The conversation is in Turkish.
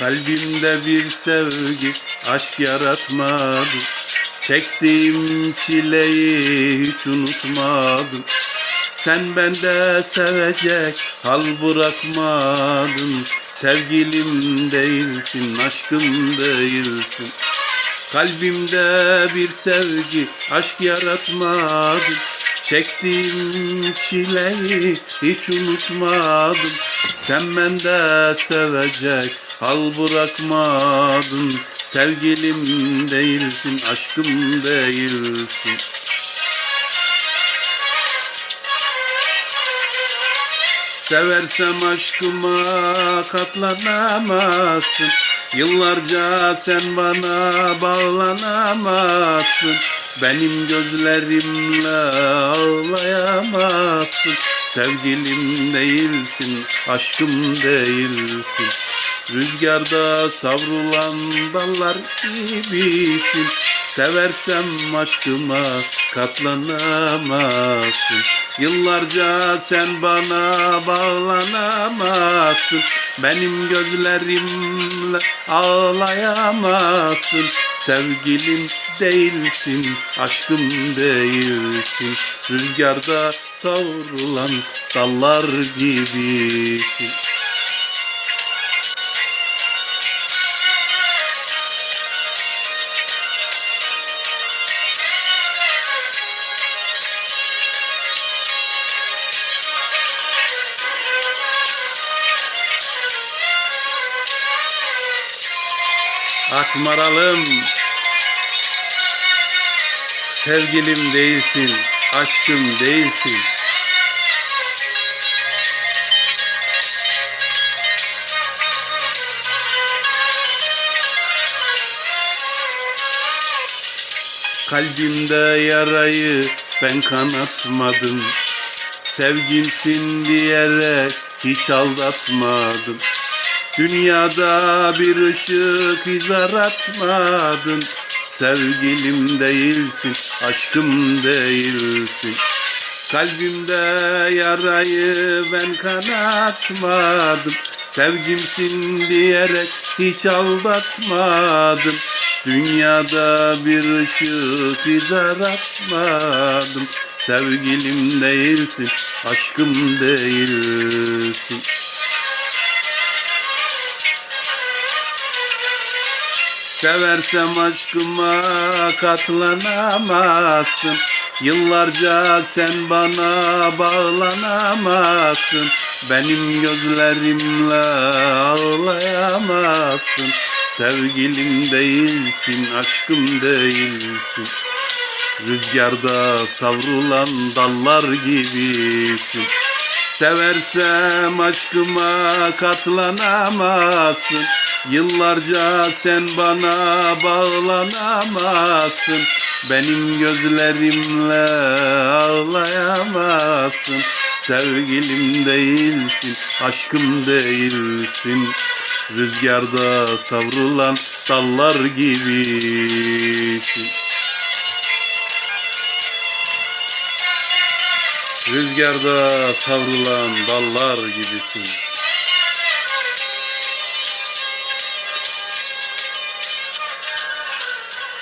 Kalbimde bir sevgi aşk yaratmadı. Çektiğim çileyi hiç unutmadım Sen bende sevecek hal bırakmadın. Sevgilim değilsin, aşkım değilsin. Kalbimde bir sevgi aşk yaratmadım Çektiğim çileyi hiç unutmadım. Sen bende sevecek hal bırakmadın Sevgilim değilsin, aşkım değilsin. Seversem aşkıma katlanamazsın. Yıllarca sen bana bağlanamazsın. Benim gözlerimle ağlayamazsın. Sevgilim değilsin, aşkım değilsin Rüzgarda savrulan dallar gibisin Seversem aşkıma katlanamazsın. Yıllarca sen bana bağlanamazsın. Benim gözlerimle ağlayamazsın. Sevgilim değilsin, aşkım değilsin. Rüzgarda savrulan dallar gibisin Akmaralım Sevgilim değilsin, aşkım değilsin. Kalbimde yarayı ben kanatmadım. Sevgimsin diyerek hiç aldatmadım Dünyada bir ışık iz aratmadın Sevgilim değilsin, aşkım değilsin. Kalbimde yarayı ben kanatmadım. Sevgimsin diyerek hiç aldatmadım. Dünyada bir ışık iz aratmadım Sevgilim değilsin, aşkım değilsin Seversem aşkıma katlanamazsın. Yıllarca sen bana bağlanamazsın. Benim gözlerimle ağlayamazsın. Sevgilim değilsin, aşkım değilsin. Rüzgarda savrulan dallar gibisin. Seversem aşkıma katlanamazsın Yıllarca sen bana bağlanamazsın. Benim gözlerimle ağlayamazsın. Sevgilim değilsin, aşkım değilsin. Rüzgarda savrulan dallar gibisin. Rüzgarda savrulan dallar gibisin